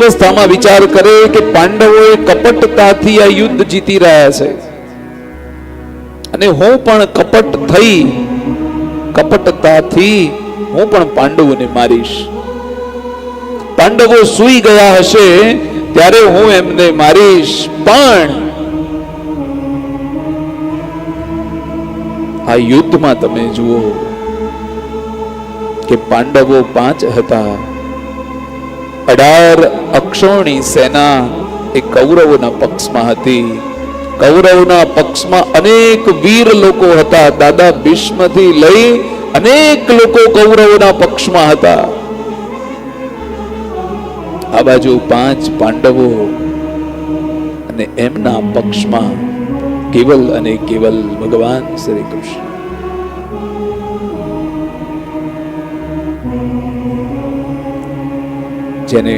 અસ્વસ્થામાં વિચાર કરે કે પાંડવોએ કપટતાથી આ યુદ્ધ જીતી રહ્યા છે. અને હું પણ કપટ થઈ, કપટતાથી હું પણ પાંડવોને મારીશ. પાંડવો સૂઈ ગયા હશે ત્યારે હું એમને મારીશ, પણ આ યુદ્ધમાં તમે જુઓ કે પાંડવો પાંચ હતા. અઢાર અક્ષોણી સેના એ કૌરવોના પક્ષમાં હતી. કૌરવના પક્ષમાં અનેક વીર લોકો હતા. દાદા ભીષ્મથી લઈ અનેક લોકો કૌરવોના પક્ષમાં હતા. આ બાજુ પાંચ પાંડવો અને એમના પક્ષમાં કેવલ અને કેવલ ભગવાન શ્રી કૃષ્ણ. જેને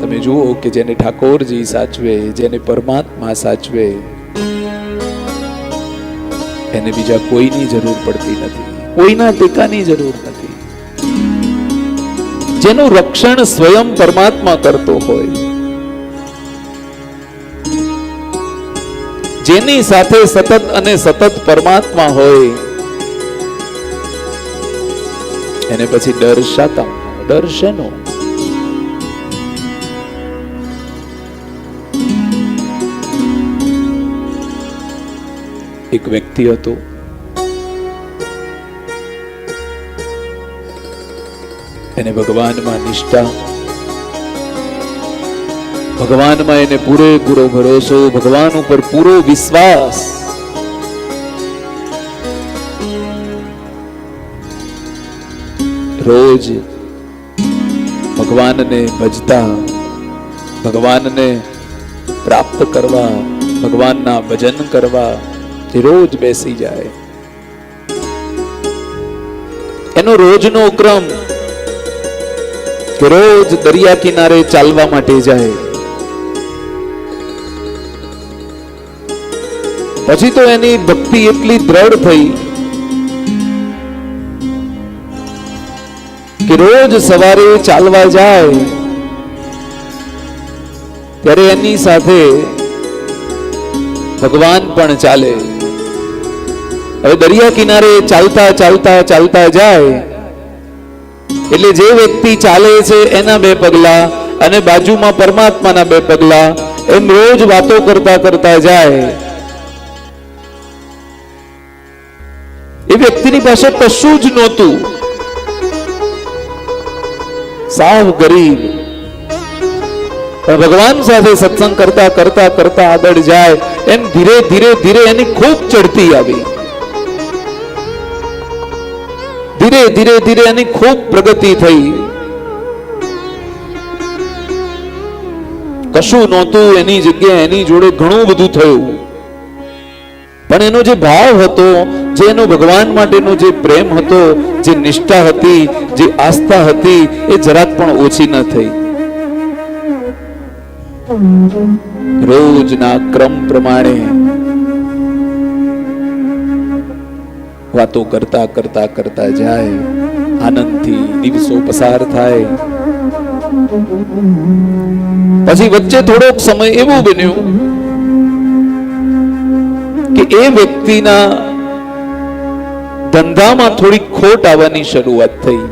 તમે જુઓ કે જેને ઠાકોરજી સાચવે, જેને પરમાત્મા સાચવે, એને બીજા કોઈની જરૂર પડતી નથી. કોઈના ટેકાની જરૂર નથી. જેનું રક્ષણ સ્વયં પરમાત્મા કરતો હોય. જેની સાથે સતત અને સતત પરમાત્મા હોય. એને પછી ડર શાતા ડર શેનો એક વ્યક્તિ હતો. એને ભગવાનમાં નિષ્ઠા. ભગવાનમાં એને પૂરેપૂરો ભરોસો, ભગવાન ઉપર પૂરો વિશ્વાસ. રોજ ભગવાનને ભજતા, ભગવાનને પ્રાપ્ત કરવા, ભગવાનના ભજન કરવા રોજ બેસી જાય. એનો રોજનો ક્રમ રોજ દરિયા કિનારે ચાલવા માટે જાય. પછી તો એની ભક્તિ એટલી દ્રઢ થઈ કે રોજ સવારે ચાલવા જાય ત્યારે એની સાથે ભગવાન પણ ચાલે. હવે દરિયા કિનારે ચાલતા ચાલતા ચાલતા જાય. એટલે જે વ્યક્તિ ચાલે છે એના બે પગલા અને બાજુમાં પરમાત્માના બે પગલા, એમ રોજ વાતો કરતા કરતા જાય. એ વ્યક્તિની પાસે કશું જ નહોતું. સાવ ગરીબ. ભગવાન સાથે સત્સંગ કરતા કરતા કરતા આગળ જાય. એમ ધીરે ધીરે ધીરે એની ખૂબ ચડતી આવી. ધીરે ધીરે ધીરે એની ખૂબ પ્રગતિ થઈ. કશું નહોતું એની જગ્યાએ, એની જોડે ઘણું બધું થયું. પણ એનો જે ભાવ હતો, જે એનો ભગવાન માટેનો જે પ્રેમ હતો, જે નિષ્ઠા હતી, જે આસ્થા હતી, એ જરાક પણ ઓછી ન થઈ. રોજના ક્રમ પ્રમાણે વાતો કરતા કરતા કરતા જાય, આનંદથી દિવસો પસાર થાય. પછી વચ્ચે થોડોક સમય એવો બન્યું કે એ વ્યક્તિના ધંધામાં થોડી ખોટ આવવાની શરૂઆત થઈ.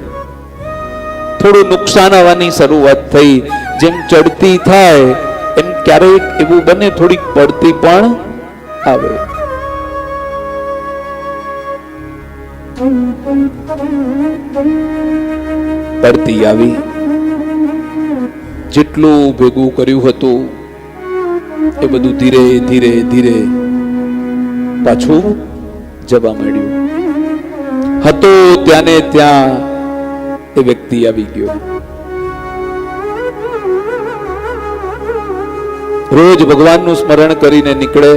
થોડું નુકસાન આવવાની શરૂઆત થઈ. જેમ ચડતી થાય, એમ ક્યારેક એવું બને થોડીક પડતી પણ આવે. પડતી આવી જેટલું ભેગું કર્યું હતું, એ બધું ધીરે ધીરે ધીરે પાછું જવા માંડ્યું. હતો ત્યાંને ત્યાં એ વ્યક્તિ આવી ગયો. રોજ ભગવાનનું સ્મરણ કરીને નીકળે,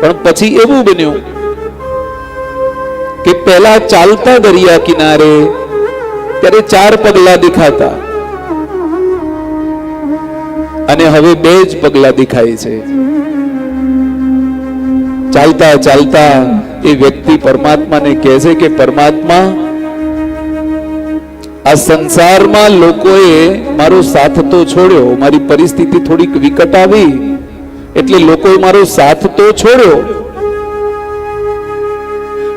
પણ પછી એવું બન્યું કે પહેલા ચાલતા દરિયા કિનારે ત્યારે ચાર પગલા દેખાતા. અને હવે બે જ પગલા દેખાય છે. ચાલતા ચાલતા એ વ્યક્તિ પરમાત્માને કહે છે કે, પરમાત્મા, આ સંસારમાં લોકોએ મારો સાથ તો છોડ્યો, મારી પરિસ્થિતિ થોડીક વિકટ આવી, એટલે લોકોએ મારો સાથ તો છોડ્યો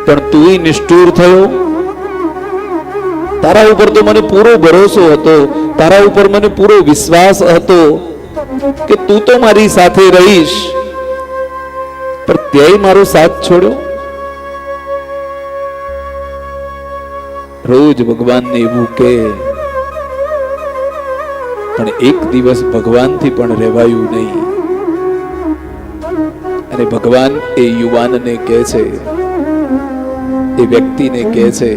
પણ તું નિષ્ઠુર થયો? તારા ઉપર તો મને પૂરો ભરોસો હતો. તારા ઉપર મને પૂરો વિશ્વાસ હતો કે તું તો મારી સાથે રહીશ. પણ ત્યાંય મારો સાથ છોડ્યો? રોજ ભગવાનને એવું કે પણ એક દિવસ ભગવાનથી પણ રહેવાયું નહીં. અને ભગવાન એ યુવાનને કહે છે એ વ્યક્તિને કહે છે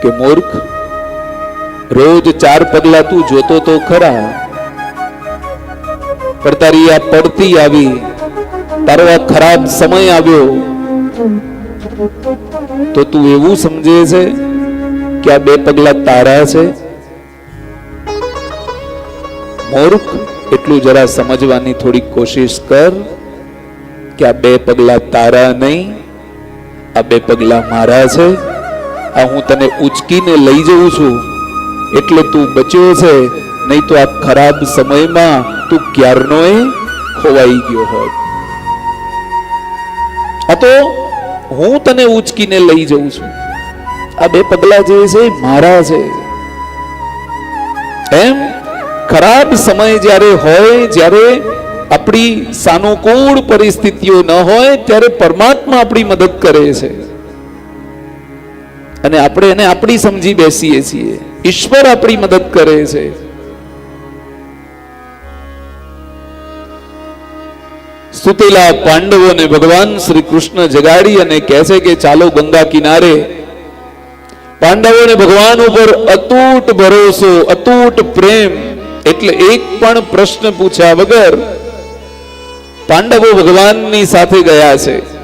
કે મૂર્ખ, રોજ ચાર પગલા તું જોતો તો ખરા, પણ તારી આ પડતી આવી, તારો આ ખરાબ સમય આવ્યો, તો તું એવું સમજે છે કે આ બે પગલા તારા છે? મૂર્ખ, એટલું જરા સમજવાની થોડી કોશિશ કર. કે આ બે પગલા તારા નહીં, આ બે પગલા મારા છે. આ હું તને ઉચકીને લઈ જઉં છું. એટલે તું બચ્યો છે, નહીં તો આ ખરાબ સમયમાં તું ક્યારનોય ખોવાઈ ગયો હોત. આ તો હું તને ઉચકીને લઈ જઉં છું. આ બે પગલા જે છે મારા છે. એમ ખરાબ સમય જ્યારે હોય, જ્યારે આપણી સાનુકૂળ પરિસ્થિતિઓ ન હોય ત્યારે પરમાત્મા આપણી મદદ કરે છે. અને આપણે એને આપણી સમજી બેસીએ છીએ. ઈશ્વર આપણી મદદ કરે છે. સુતેલા પાંડવોને ભગવાન શ્રી કૃષ્ણ જગાડી અને કહે છે કે ચાલો ગંગા કિનારે. પાંડવોને ભગવાન ઉપર અતૂટ ભરોસો, અતૂટ પ્રેમ, એટલે એક પણ પ્રશ્ન પૂછ્યા વગર પાંડવો ભગવાનની સાથે ગયા છે.